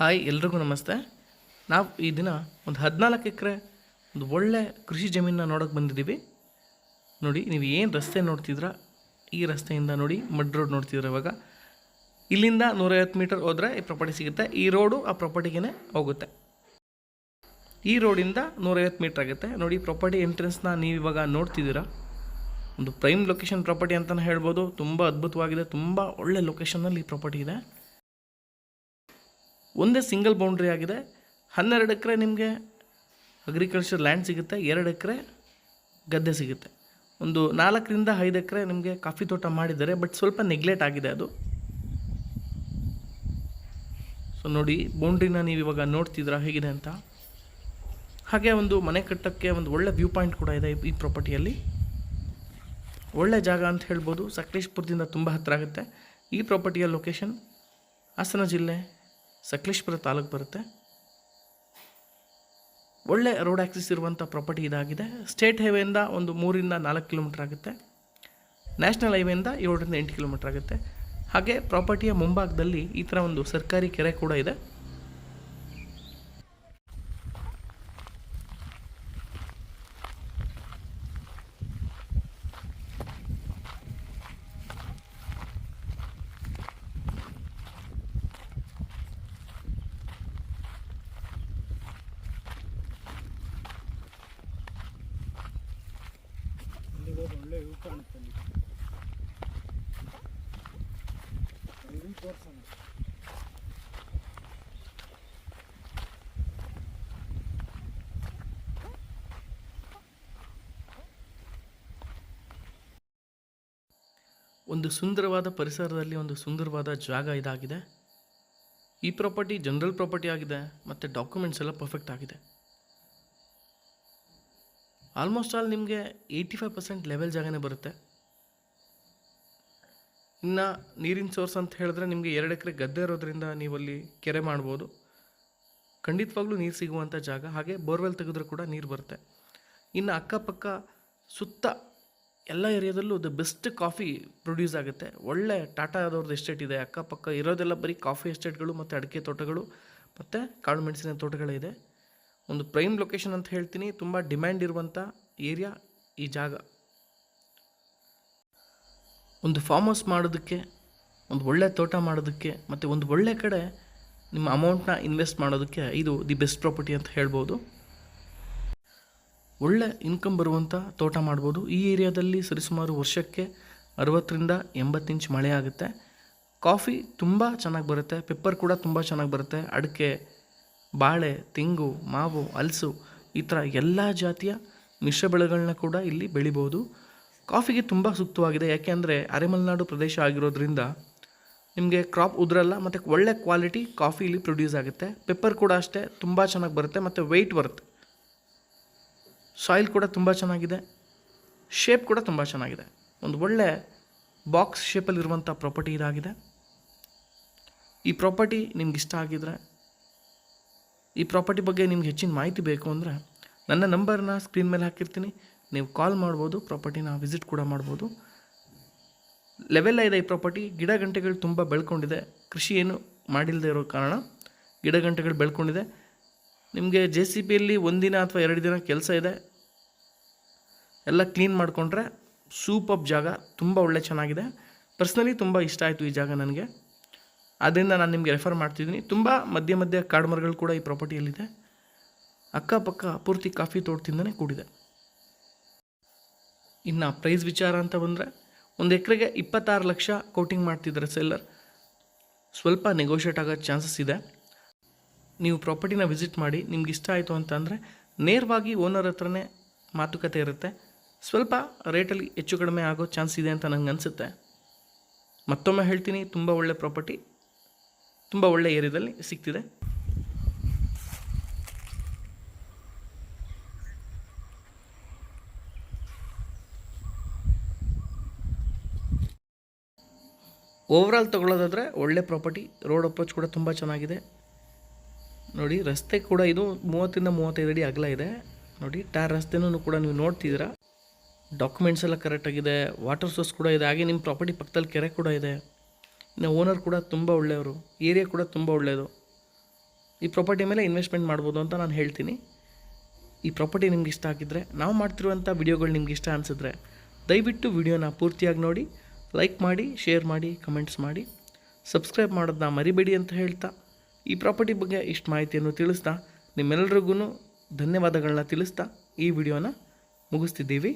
Hi, ಎಲ್ರಿಗೂ ನಮಸ್ತೆ. ನಾವು ಈ ದಿನ ಒಂದು ಹದಿನಾಲ್ಕು ಎಕರೆ ಒಂದು ಒಳ್ಳೆ ಕೃಷಿ ಜಮೀನನ್ನ ನೋಡೋಕೆ ಬಂದಿದ್ದೀವಿ ನೋಡಿ, ನೀವು ಏನು ರಸ್ತೆ ನೋಡ್ತಿದ್ರ? ಈ ರಸ್ತೆಯಿಂದ ನೋಡಿ, ಮಡ್ ರೋಡ್ ನೋಡ್ತಿದ್ರ ಇವಾಗ. ಇಲ್ಲಿಂದ ನೂರೈವತ್ತು ಮೀಟರ್ ಹೋದರೆ ಈ ಪ್ರಾಪರ್ಟಿ ಸಿಗುತ್ತೆ. ಈ ರೋಡು ಆ ಪ್ರಾಪರ್ಟಿಗೇ ಹೋಗುತ್ತೆ. ಈ ರೋಡಿಂದ ನೂರೈವತ್ತು ಮೀಟ್ರ್ ಆಗುತ್ತೆ. ನೋಡಿ ಪ್ರಾಪರ್ಟಿ ಎಂಟ್ರೆನ್ಸ್ನ ನೀವು ಇವಾಗ ನೋಡ್ತಿದ್ದೀರಾ? ಒಂದು ಪ್ರೈಮ್ ಲೊಕೇಶನ್ ಪ್ರಾಪರ್ಟಿ ಅಂತಲೇ ಹೇಳ್ಬೋದು. ತುಂಬ ಅದ್ಭುತವಾಗಿದೆ. ತುಂಬ ಒಳ್ಳೆ ಲೊಕೇಶನಲ್ಲಿ ಈ ಪ್ರಾಪರ್ಟಿ ಇದೆ. ಒಂದೇ ಸಿಂಗಲ್ ಬೌಂಡ್ರಿ ಆಗಿದೆ. ಹನ್ನೆರಡು ಎಕರೆ ನಿಮಗೆ ಅಗ್ರಿಕಲ್ಚರ್ ಲ್ಯಾಂಡ್ ಸಿಗುತ್ತೆ, ಎರಡು ಎಕರೆ ಗದ್ದೆ ಸಿಗುತ್ತೆ. ಒಂದು ನಾಲ್ಕರಿಂದ ಐದು ಎಕರೆ ನಿಮಗೆ ಕಾಫಿ ತೋಟ ಮಾಡಿದ್ದಾರೆ ಬಟ್ ಸ್ವಲ್ಪ ನೆಗ್ಲೆಕ್ಟ್ ಆಗಿದೆ ಅದು. ಸೊ ನೋಡಿ ಬೌಂಡ್ರಿನ ನೀವು ಇವಾಗ ನೋಡ್ತಿದ್ದೀರಾ, ಹೇಗಿದೆ ಅಂತ? ಹಾಗೆ ಒಂದು ಮನೆ ಕಟ್ಟೋಕ್ಕೆ ಒಂದು ಒಳ್ಳೆ ವ್ಯೂ ಪಾಯಿಂಟ್ ಕೂಡ ಇದೆ ಈ ಪ್ರಾಪರ್ಟಿಯಲ್ಲಿ ಒಳ್ಳೆ ಜಾಗ ಅಂತ ಹೇಳ್ಬೋದು, ಸಕಲೇಶ್ಪುರದಿಂದ ತುಂಬ ಹತ್ತಿರ ಆಗುತ್ತೆ. ಈ ಪ್ರಾಪರ್ಟಿಯ ಲೊಕೇಶನ್ ಹಾಸನ ಜಿಲ್ಲೆ ಸಕಲೇಶ್ಪುರ ತಾಲೂಕು ಬರುತ್ತೆ. ಒಳ್ಳೆ ರೋಡ್ ಆ್ಯಕ್ಸಿಸ್ ಇರುವಂಥ ಪ್ರಾಪರ್ಟಿ ಇದಾಗಿದೆ. ಸ್ಟೇಟ್ ಹೈವೇಯಿಂದ ಒಂದು ಮೂರಿಂದ ನಾಲ್ಕು ಕಿಲೋಮೀಟ್ರ್ ಆಗುತ್ತೆ. ನ್ಯಾಷನಲ್ ಹೈವೇಯಿಂದ ಏಳರಿಂದ ಎಂಟು ಕಿಲೋಮೀಟ್ರ್ ಆಗುತ್ತೆ. ಹಾಗೆ ಪ್ರಾಪರ್ಟಿಯ ಮುಂಭಾಗದಲ್ಲಿ ಈ ಥರ ಒಂದು ಸರ್ಕಾರಿ ಕೆರೆ ಕೂಡ ಇದೆ. ಒಳ್ಳೆ ಯೂ ಕಾಣುತ್ತೆ ಒಂದು ಸುಂದರವಾದ ಪರಿಸರದಲ್ಲಿ ಒಂದು ಸುಂದರವಾದ ಜಾಗ ಇದಾಗಿದೆ. ಈ ಪ್ರಾಪರ್ಟಿ ಜನರಲ್ ಪ್ರಾಪರ್ಟಿ ಆಗಿದೆ, ಮತ್ತು ಡಾಕ್ಯುಮೆಂಟ್ಸ್ ಎಲ್ಲ ಪರ್ಫೆಕ್ಟ್ ಆಗಿದೆ. ಆಲ್ಮೋಸ್ಟ್ ಆಲ್ ನಿಮಗೆ ಏಯ್ಟಿ ಫೈವ್ ಪರ್ಸೆಂಟ್ ಲೆವೆಲ್ ಜಾಗನೇ ಬರುತ್ತೆ. ಇನ್ನು ನೀರಿನ ಸೋರ್ಸ್ ಅಂತ ಹೇಳಿದ್ರೆ ನಿಮಗೆ ಎರಡು ಎಕರೆ ಗದ್ದೆ ಇರೋದ್ರಿಂದ ನೀವು ಅಲ್ಲಿ ಕೆರೆ ಮಾಡ್ಬೋದು. ಖಂಡಿತವಾಗ್ಲೂ ನೀರು ಸಿಗುವಂಥ ಜಾಗ. ಹಾಗೆ ಬೋರ್ವೆಲ್ ತೆಗೆದ್ರೂ ಕೂಡ ನೀರು ಬರುತ್ತೆ. ಇನ್ನು ಅಕ್ಕಪಕ್ಕ ಸುತ್ತ ಎಲ್ಲ ಏರಿಯಾದಲ್ಲೂ ದ ಬೆಸ್ಟ್ ಕಾಫಿ ಪ್ರೊಡ್ಯೂಸ್ ಆಗುತ್ತೆ. ಒಳ್ಳೆ ಟಾಟಾ ಆದವ್ರದ್ದು ಎಸ್ಟೇಟ್ ಇದೆ. ಅಕ್ಕಪಕ್ಕ ಇರೋದೆಲ್ಲ ಬರೀ ಕಾಫಿ ಎಸ್ಟೇಟ್ಗಳು ಮತ್ತು ಅಡಿಕೆ ತೋಟಗಳು, ಮತ್ತು ಕಾಳು ಮೆಣಸಿನ ತೋಟಗಳಿದೆ ಒಂದು ಪ್ರೈಮ್ ಲೊಕೇಶನ್ ಅಂತ ಹೇಳ್ತೀನಿ. ತುಂಬ ಡಿಮ್ಯಾಂಡ್ ಇರುವಂಥ ಏರಿಯಾ ಈ ಜಾಗ. ಒಂದು ಫಾರ್ಮ್ ಹೌಸ್ ಮಾಡೋದಕ್ಕೆ, ಒಂದು ಒಳ್ಳೆ ತೋಟ ಮಾಡೋದಕ್ಕೆ, ಮತ್ತು ಒಂದು ಒಳ್ಳೆ ಕಡೆ ನಿಮ್ಮ ಅಮೌಂಟ್ನ ಇನ್ವೆಸ್ಟ್ ಮಾಡೋದಕ್ಕೆ ಇದು ದಿ ಬೆಸ್ಟ್ ಪ್ರಾಪರ್ಟಿ ಅಂತ ಹೇಳ್ಬೋದು. ಒಳ್ಳೆ ಇನ್ಕಮ್ ಬರುವಂಥ ತೋಟ ಮಾಡ್ಬೋದು. ಈ ಏರಿಯಾದಲ್ಲಿ ಸರಿಸುಮಾರು ವರ್ಷಕ್ಕೆ ಅರವತ್ತರಿಂದ ಎಂಬತ್ತು ಇಂಚ್ ಮಳೆ ಆಗುತ್ತೆ. ಕಾಫಿ ತುಂಬ ಚೆನ್ನಾಗಿ ಬರುತ್ತೆ. ಪೆಪ್ಪರ್ ಕೂಡ ತುಂಬ ಚೆನ್ನಾಗಿ ಬರುತ್ತೆ. ಅಡಿಕೆ ಬಾಳೆ, ತೆಂಗು, ಮಾವು ಹಲಸು ಈ ಥರ ಎಲ್ಲ ಜಾತಿಯ ಮಿಶ್ರ ಬೆಳೆಗಳನ್ನ ಕೂಡ ಇಲ್ಲಿ ಬೆಳಿಬೋದು. ಕಾಫಿಗೆ ತುಂಬ ಸೂಕ್ತವಾಗಿದೆ. ಯಾಕೆಂದರೆ ಅರೆಮಲೆನಾಡು ಪ್ರದೇಶ ಆಗಿರೋದ್ರಿಂದ ನಿಮಗೆ ಕ್ರಾಪ್ ಉದುರಲ್ಲ, ಮತ್ತು ಒಳ್ಳೆ ಕ್ವಾಲಿಟಿ ಕಾಫಿ ಇಲ್ಲಿ ಪ್ರೊಡ್ಯೂಸ್ ಆಗುತ್ತೆ. ಪೆಪ್ಪರ್ ಕೂಡ ಅಷ್ಟೇ ತುಂಬ ಚೆನ್ನಾಗಿ ಬರುತ್ತೆ, ಮತ್ತು ವೆಯ್ಟ್ ಬರುತ್ತೆ ಸಾಯಿಲ್ ಕೂಡ ತುಂಬ ಚೆನ್ನಾಗಿದೆ. ಶೇಪ್ ಕೂಡ ತುಂಬ ಚೆನ್ನಾಗಿದೆ. ಒಂದು ಒಳ್ಳೆ ಬಾಕ್ಸ್ ಶೇಪಲ್ಲಿರುವಂಥ ಪ್ರಾಪರ್ಟಿ ಇದಾಗಿದೆ. ಈ ಪ್ರಾಪರ್ಟಿ ನಿಮ್ಗೆ ಇಷ್ಟ ಆಗಿದ್ರೆ ಈ ಪ್ರಾಪರ್ಟಿ ಬಗ್ಗೆ ನಿಮ್ಗೆ ಹೆಚ್ಚಿನ ಮಾಹಿತಿ ಬೇಕು ಅಂದರೆ ನನ್ನ ನಂಬರ್ನ ಸ್ಕ್ರೀನ್ ಮೇಲೆ ಹಾಕಿರ್ತೀನಿ. ನೀವು ಕಾಲ್ ಮಾಡ್ಬೋದು, ಪ್ರಾಪರ್ಟಿನ ವಿಸಿಟ್ ಕೂಡ ಮಾಡ್ಬೋದು. ಲೆವೆಲ್ ಇದೆ ಈ ಪ್ರಾಪರ್ಟಿ, ಗಿಡ ಗಂಟೆಗಳು ತುಂಬ ಬೆಳ್ಕೊಂಡಿದೆ. ಕೃಷಿ ಏನು ಮಾಡಿಲ್ಲದೆ ಇರೋ ಕಾರಣ ಗಿಡ ಗಂಟೆಗಳು ಬೆಳ್ಕೊಂಡಿದೆ. ನಿಮಗೆ ಜೆ ಸಿ ಪಿಯಲ್ಲಿ ಒಂದಿನ ಅಥವಾ ಎರಡು ದಿನ ಕೆಲಸ ಇದೆ. ಎಲ್ಲ ಕ್ಲೀನ್ ಮಾಡಿಕೊಂಡ್ರೆ ಸೂಪಪ್ ಜಾಗ, ತುಂಬ ಒಳ್ಳೆ ಚೆನ್ನಾಗಿದೆ. ಪರ್ಸ್ನಲಿ ತುಂಬ ಇಷ್ಟ ಆಯಿತು ಈ ಜಾಗ ನನಗೆ. ಆದ್ದರಿಂದ ನಾನು ನಿಮಗೆ ರೆಫರ್ ಮಾಡ್ತಿದ್ದೀನಿ. ತುಂಬ ಮಧ್ಯ ಮಧ್ಯ ಕಾಡು ಕೂಡ ಈ ಪ್ರಾಪರ್ಟಿಯಲ್ಲಿದೆ ಅಕ್ಕಪಕ್ಕ ಪೂರ್ತಿ ಕಾಫಿ ತೋಟದಿಂದನೇ ಕೂಡಿದೆ. ಇನ್ನು ಪ್ರೈಸ್ ವಿಚಾರ ಅಂತ ಬಂದರೆ ಒಂದು ಎಕರೆಗೆ ಇಪ್ಪತ್ತಾರು ಲಕ್ಷ ಕೋಟಿಂಗ್ ಮಾಡ್ತಿದ್ದಾರೆ ಸೆಲ್ಲರ್ ಸ್ವಲ್ಪ ನೆಗೋಷಿಯೇಟ್ ಆಗೋ ಚಾನ್ಸಸ್ ಇದೆ. ನೀವು ಪ್ರಾಪರ್ಟಿನ ವಿಸಿಟ್ ಮಾಡಿ ನಿಮ್ಗೆ ಇಷ್ಟ ಆಯಿತು ಅಂತಂದರೆ ನೇರವಾಗಿ ಓನರ್ ಹತ್ರನೇ ಮಾತುಕತೆ ಇರುತ್ತೆ. ಸ್ವಲ್ಪ ರೇಟಲ್ಲಿ ಹೆಚ್ಚು ಕಡಿಮೆ ಆಗೋ ಚಾನ್ಸ್ ಇದೆ ಅಂತ ನನಗೆ ಅನಿಸುತ್ತೆ. ಮತ್ತೊಮ್ಮೆ ಹೇಳ್ತೀನಿ, ತುಂಬ ಒಳ್ಳೆ ಪ್ರಾಪರ್ಟಿ ತುಂಬ ಒಳ್ಳೆ ಏರಿಯಾದಲ್ಲಿ ಸಿಗ್ತಿದೆ. ಓವರಾಲ್ ತೊಗೊಳ್ಳೋದಾದರೆ ಒಳ್ಳೆ ಪ್ರಾಪರ್ಟಿ ರೋಡ್ ಅಪ್ರೋಚ್ ಕೂಡ ತುಂಬ ಚೆನ್ನಾಗಿದೆ. ನೋಡಿ, ರಸ್ತೆ ಕೂಡ ಇದು ಮೂವತ್ತರಿಂದ ಮೂವತ್ತೈದು ಅಡಿ ಅಗಲ ಇದೆ. ನೋಡಿ ಟಾರ್ ರಸ್ತೆನೂ ಕೂಡ ನೀವು ನೋಡ್ತಿದ್ದೀರಾ. ಡಾಕ್ಯುಮೆಂಟ್ಸ್ ಎಲ್ಲ ಕರೆಕ್ಟಾಗಿದೆ ವಾಟರ್ ಸೋರ್ಸ್ ಕೂಡ ಇದೆ. ಹಾಗೆ ನಿಮ್ಮ ಪ್ರಾಪರ್ಟಿ ಪಕ್ಕದಲ್ಲಿ ಕೆರೆ ಕೂಡ ಇದೆ. ಇನ್ನು ಓನರ್ ಕೂಡ ತುಂಬ ಒಳ್ಳೆಯವರು ಏರಿಯಾ ಕೂಡ ತುಂಬ ಒಳ್ಳೆಯದು. ಈ ಪ್ರಾಪರ್ಟಿ ಮೇಲೆ ಇನ್ವೆಸ್ಟ್ಮೆಂಟ್ ಮಾಡ್ಬೋದು ಅಂತ ನಾನು ಹೇಳ್ತೀನಿ. ಈ ಪ್ರಾಪರ್ಟಿ ನಿಮ್ಗೆ ಇಷ್ಟ ಆಗಿದ್ದರೆ ನಾವು ಮಾಡ್ತಿರುವಂಥ ವಿಡಿಯೋಗಳು ನಿಮ್ಗೆ ಇಷ್ಟ ಅನಿಸಿದ್ರೆ, ದಯವಿಟ್ಟು ವಿಡಿಯೋನ ಪೂರ್ತಿಯಾಗಿ ನೋಡಿ ಲೈಕ್ ಮಾಡಿ ಶೇರ್ ಮಾಡಿ ಕಮೆಂಟ್ಸ್ ಮಾಡಿ. ಸಬ್ಸ್ಕ್ರೈಬ್ ಮಾಡೋದನ್ನ ಮರಿಬೇಡಿ ಅಂತ ಹೇಳ್ತಾ, ಈ ಪ್ರಾಪರ್ಟಿ ಬಗ್ಗೆ ಇಷ್ಟು ಮಾಹಿತಿಯನ್ನು ತಿಳಿಸ್ತಾ ನಿಮ್ಮೆಲ್ಲರಿಗೂ ಧನ್ಯವಾದಗಳನ್ನ ತಿಳಿಸ್ತಾ, ಈ ವಿಡಿಯೋನ ಮುಗಿಸ್ತಿದ್ದೀವಿ.